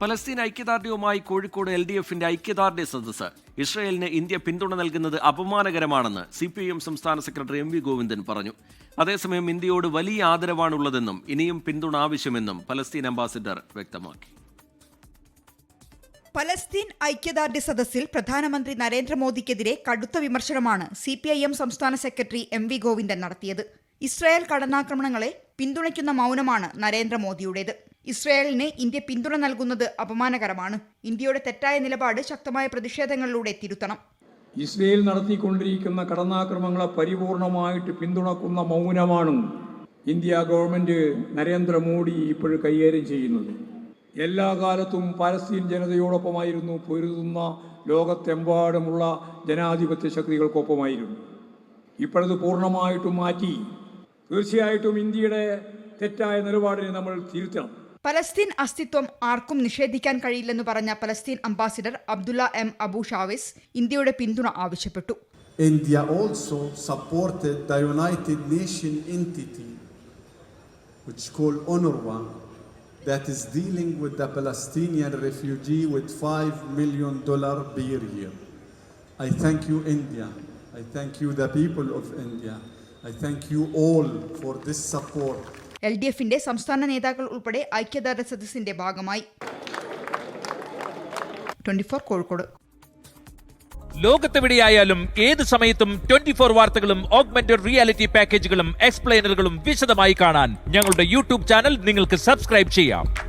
Palestine ഐക്യദാർഢ്യവുമായി Kozhikode L D എഫിന്റെ ഐക്യദാർഢ്യ സദസ്സ്. ഇസ്രയേലിന് ഇന്ത്യ പിന്തുണ നൽകുന്നത് അപമാനകരമാണെന്ന് സി പി എം സംസ്ഥാന സെക്രട്ടറി എം വി ഗോവിന്ദൻ പറഞ്ഞു. അതേസമയം ഇന്ത്യയോട് വലിയ ആദരവാണുള്ളതെന്നും ഇനിയും പിന്തുണ ആവശ്യമെന്നും പലസ്തീൻ അംബാസിഡർ വ്യക്തമാക്കി. പലസ്തീൻ ഐക്യദാർഢ്യ സദസ്സിൽ പ്രധാനമന്ത്രി നരേന്ദ്രമോദിക്കെതിരെ കടുത്ത വിമർശനമാണ് സി പി ഐ എം സംസ്ഥാന സെക്രട്ടറി എം വി ഗോവിന്ദൻ നടത്തിയത്. ഇസ്രായേൽ കടന്നാക്രമണങ്ങളെ പിന്തുണയ്ക്കുന്ന മൗനമാണ് നരേന്ദ്രമോദിയുടേത്. ഇസ്രായേലിന് ഇന്ത്യ പിന്തുണ നൽകുന്നത് അപമാനകരമാണ്. ഇന്ത്യയുടെ തെറ്റായ നിലപാട് ശക്തമായ പ്രതിഷേധങ്ങളിലൂടെ തിരുത്തണം. ഇസ്രയേൽ നടത്തിക്കൊണ്ടിരിക്കുന്ന കടന്നാക്രമങ്ങളെ പരിപൂർണമായിട്ട് പിന്തുണക്കുന്ന മൗനമാണ് ഇന്ത്യ ഗവൺമെന്റ് നരേന്ദ്രമോദി ഇപ്പോഴും കൈകാര്യം ചെയ്യുന്നത്. എല്ലാ കാലത്തും പാലസ്തീൻ ജനതയോടൊപ്പമായിരുന്നു പൊരുതുന്ന ലോകത്തെമ്പാടുമുള്ള ജനാധിപത്യ ശക്തികൾക്കൊപ്പമായിരുന്നു. ഇപ്പോഴത് പൂർണമായിട്ടും മാറ്റി. തീർച്ചയായിട്ടും ഇന്ത്യയുടെ തെറ്റായ നിലപാടിനെ നമ്മൾ തിരുത്തണം. പലസ്തീൻ അസ്തിത്വം ആർക്കും നിഷേധിക്കാൻ കഴിയില്ലെന്ന് പറഞ്ഞ Palestine ambassador Abdullah M Abu Shawesh ഇന്ത്യയുടെ പിന്തുണ ആവശ്യപ്പെട്ടു India also supported the United Nations entity, which called UNRWA, that is dealing with the Palestinian refugee with five million dollar per year. I thank you, India. I thank you, the people of India. I thank you all for this support. L D എഫിന്റെ സംസ്ഥാന നേതാക്കൾ ഉൾപ്പെടെ ഐക്യദാർഢ്യ സദസ്സിന്റെ ഭാഗമായി. ലോകത്തെവിടെയായാലും ഏത് സമയത്തും twenty four വാർത്തകളും ഓഗ്മെന്റഡ് റിയാലിറ്റി പാക്കേജുകളും എക്സ്പ്ലെയിനറുകളും വിശദമായി കാണാൻ ഞങ്ങളുടെ യൂട്യൂബ് ചാനൽ നിങ്ങൾക്ക് സബ്സ്ക്രൈബ് ചെയ്യാം.